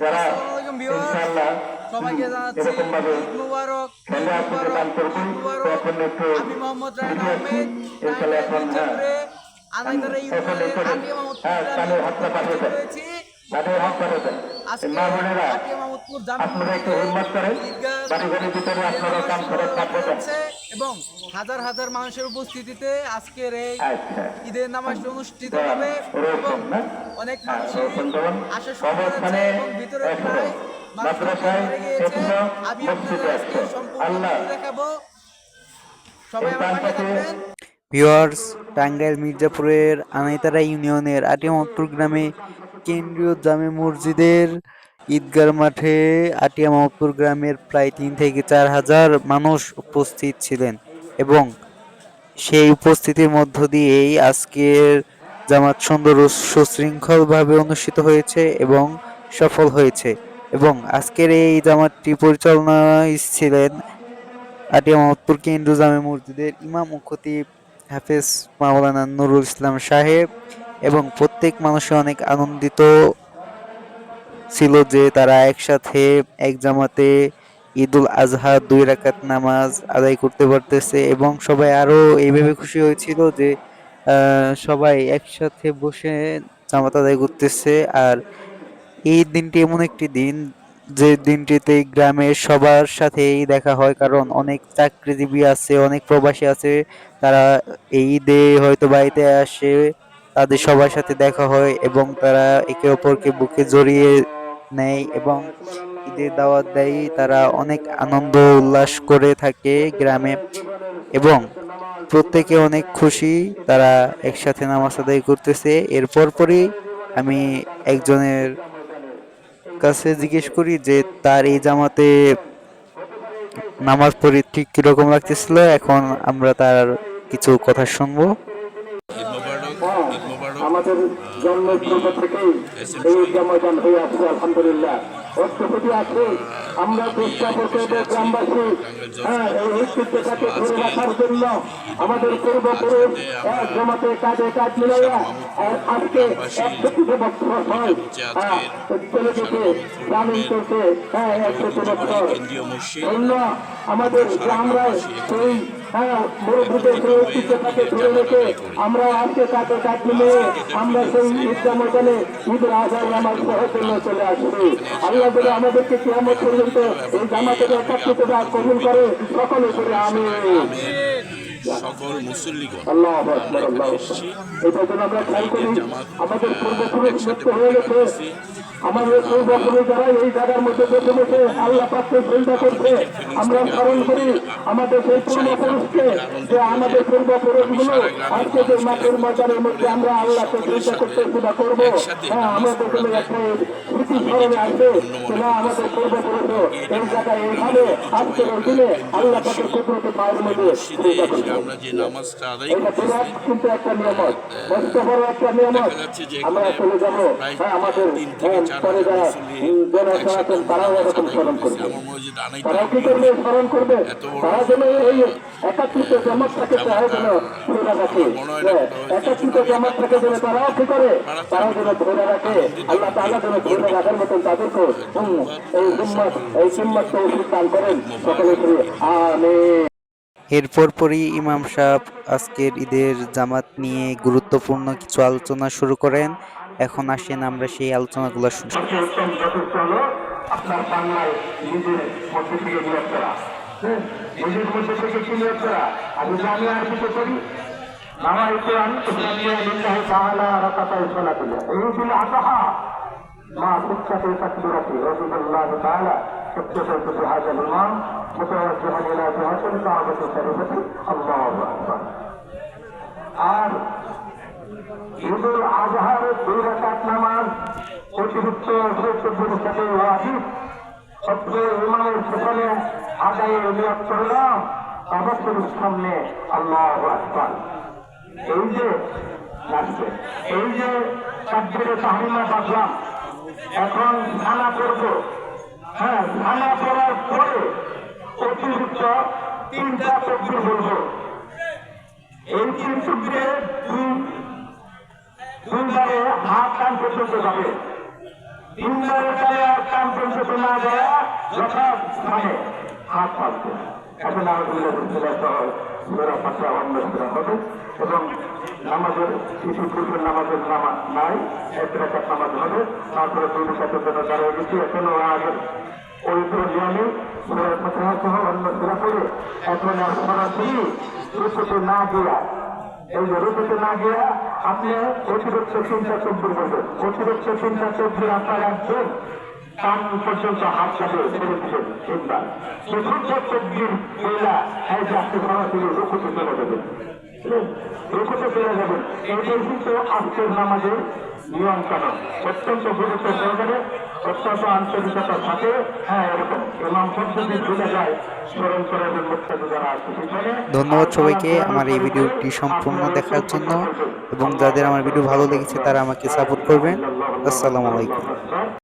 যারা। ইনশাআল্লাহ সবাইকে জানাচ্ছি ঈদ মুবারক আমি মোহাম্মদ রায়ন আহমেদ। ইনশাআল্লাহ এখন, হ্যাঁ। আনাইদারা এখন ইউনিয়নের এখানে, মা বোনেরা আপনারা একটু হিম্মত করেন ভিতরে আপনারা কাম করে এবং হাজার হাজার মানুষের উপস্থিতিতে আজকের এই আচ্ছা। ঈদের নামাজ অনুষ্ঠিত হ্যাঁ, হবে এবং অনেক হ্যাঁ, মানুষের শুরু এবং ভিতরে প্রায় মাদ্রাসায় আমি। সম্পূর্ণ দেখাবো। সবাই আমার থাকবেন। ভিওয়ার্স টাঙ্গাইল মির্জাপুরের আনাইতারা ইউনিয়নের আটিয়ামতপুর গ্রামে কেন্দ্রীয় জামে মসজিদের ঈদগার মাঠে আটিয়া মাহমুদপুর গ্রামের প্রায় তিন থেকে চার হাজার মানুষ উপস্থিত ছিলেন এবং সেই উপস্থিতির মধ্য দিয়েই আজকের জামাত সুন্দর সুশৃঙ্খলভাবে অনুষ্ঠিত হয়েছে এবং সফল হয়েছে এবং আজকের এই জামাতটি পরিচালনায় ছিলেন আটিয়া মোহাম্মদপুর কেন্দ্র জামে মসজিদের ইমাম ও খতিব হাফেজ মাওলানা নুরুল ইসলাম সাহেব। এবং প্রত্যেক মানুষে অনেক আনন্দিত ছিল যে তারা একসাথে এক জামাতে ঈদুল আজহা দুই রাকাত নামাজ আদায় করতে পারতেছে এবং সবাই আরও এইভাবে খুশি হয়েছিল যে সবাই একসাথে বসে জামাত আদায় করতেছে। আর এই দিনটি এমন একটি দিন যে দিনটিতে গ্রামের সবার সাথেই দেখা হয়, কারণ অনেক চাকরিজীবী আছে, অনেক প্রবাসী আছে। তারা এই ঈদে হয়তো বাড়িতে আসে। তাদের সবার সাথে দেখা হয় এবং তারা একে অপরকে বুকে জড়িয়ে নেয় এবং ঈদের দাওয়াত দেয়। তারা অনেক আনন্দ উল্লাস করে থাকে গ্রামে এবং প্রত্যেকে অনেক খুশি। তারা একসাথে নামাজ আদায় করতেছে। এরপর পরই আমি একজনের কাছে জিজ্ঞেস করি যে, তার এই জামাতে নামাজ পড়ি ঠিক কীরকম লাগতেছিল? এখন আমরা তার কিছু কথা শুনব ঈদ মোবারক হ্যাঁ, ঈদ মোবারক আমাদের জন্মের পূর্ব থেকেই এই জামাজান হয়ে আছে আলহামদুলিল্লাহ। আছে আমরা চেষ্টা করতে গ্রামবাসী। হ্যাঁ এই ঐতিহ্যটাকে ধরে রাখার জন্য আমাদের পূর্বপুরুষ এক জমাতে কাজে কাজ মিলাইয়া আর আজকে একশো বছর হয়। হ্যাঁ চলে যেতে গ্রামীণ চলছে। হ্যাঁ একশো বছর। অন্য আমাদের গ্রামরা সেই হ্যাঁ মুরব্বীদের সেই ঐতিহ্যটাকে ধরে রেখে আমরা আজকে কাজে কাজ মিলে আমরা সেই জন্য চলে আসবে। যদি আমাদেরকে কেমন পর্যন্ত এই জামাতে একাত্রিততা কবুল করে, সকলে করে আমি সকল মুসল্লিগণ এসেছি। আমাদের পূর্বপুরুষ মুক্ত গেছে। আমাদের পূর্বপুরুষ যারা এই জায়গার মধ্যে বসে বসে আল্লাহ পাককে চিন্তা করছে আমরা স্মরণ করি আমাদের সেই পূর্বপুরুষকে যে আমাদের পূর্বপুরুষগুলো আজকে যে মাটির ময়দানের মধ্যে আমরা আল্লাহকে চিন্তা করতে করব। হ্যাঁ আমাদের জন্য একটা স্মৃতি স্মরণে আসবে না আমাদের পূর্বপুরুষ এই জায়গায় এইভাবে আজকের দিনে আল্লাহ পাকের কুদরতে পায়ের মধ্যে চিন্তা করছে। আমরা যে নামাজটা আদায় করতেছি দেখা যাচ্ছে যে এখানে প্রায় হ্যাঁ তিন থেকে হ্যাঁ, চার হাজার যারা মুসল্লি একসাথে নামাজ আদায় করতেছে। আমার মসজিদ আনাইতে এত বড় মনে হয় না হ্যাঁ, এই তৌফিক দান করেন। সকলে আমিন। এরপর পরই ইমাম সাহেব আজকের ঈদের জামাত নিয়ে গুরুত্বপূর্ণ কিছু আলোচনা শুরু করেন। এখন আসেন আমরা সেই আলোচনাগুলো শুনি। আপনার বাংলায় নিজের মধ্যে থেকে করা। মা اكتفيت بهذا الإمام متوجها إلى جهة الكعبة الشريفة الله أكبر আর ঈদুল আজহার দুই রাকাত নামাজ অতিরিক্ত সত্যের সাথে ওয়াজিব সবচেয়ে ইমামের সেখানে আদায়ে নিয়োগ করলাম কাবাসের সামনে আল্লাহ আকবার এই যে আসছে এই যে তাকবীরে তাহরিমা বাঁধলাম এখন থানা করব হ্যাঁ থানা করার পরে অতিরিক্ত তিনটা তকবির বলব। এই তিন তকবিরে দুই দুইবারে হাত কান পর্যন্ত যাবে তিনবারে তারা কাম পর্যন্ত না দেয়া যথা স্থানে হাত পাচ্ছে এখন আলহামদুলিল্লাহ সুরা ফাতিহা অন্য হবে। এবং নামাজের শিশু পুরুষের নামাজের নামাজ নাই এক রাখার নামাজ হবে, তারপরে দুই সাথে জন্য দাঁড়িয়ে গেছি, এখনও আগের পবিত্র নিয়মে সহ অন্য সুরা পড়ে এখন সরাসরি রুকুতে না গিয়া। এই যে রুকুতে না গিয়া আপনি অতিরিক্ত চিন্তা চব্বির করবেন অতিরিক্ত চিন্তা চব্বির আপনার রাখবেন কান পর্যন্ত হাত চাপে ছেড়ে দিবেন তিনবার। চতুর্থ চব্বির মহিলা রুকুতে চলে যাবেন এইটাই কিন্তু আজকের নামাজের নিয়ম কানুন। অত্যন্ত গুরুত্ব সহকারে অত্যন্ত আন্তরিকতার সাথে হ্যাঁ এরকম ইমাম ভুলে যায় স্মরণ করে মুক্তাদি যারা আছে ধন্যবাদ সবাইকে। আমার এই ভিডিওটি সম্পূর্ণ দেখার জন্য এবং যাদের আমার ভিডিও ভালো লেগেছে তারা আমাকে সাপোর্ট করবেন। আসসালামু আলাইকুম।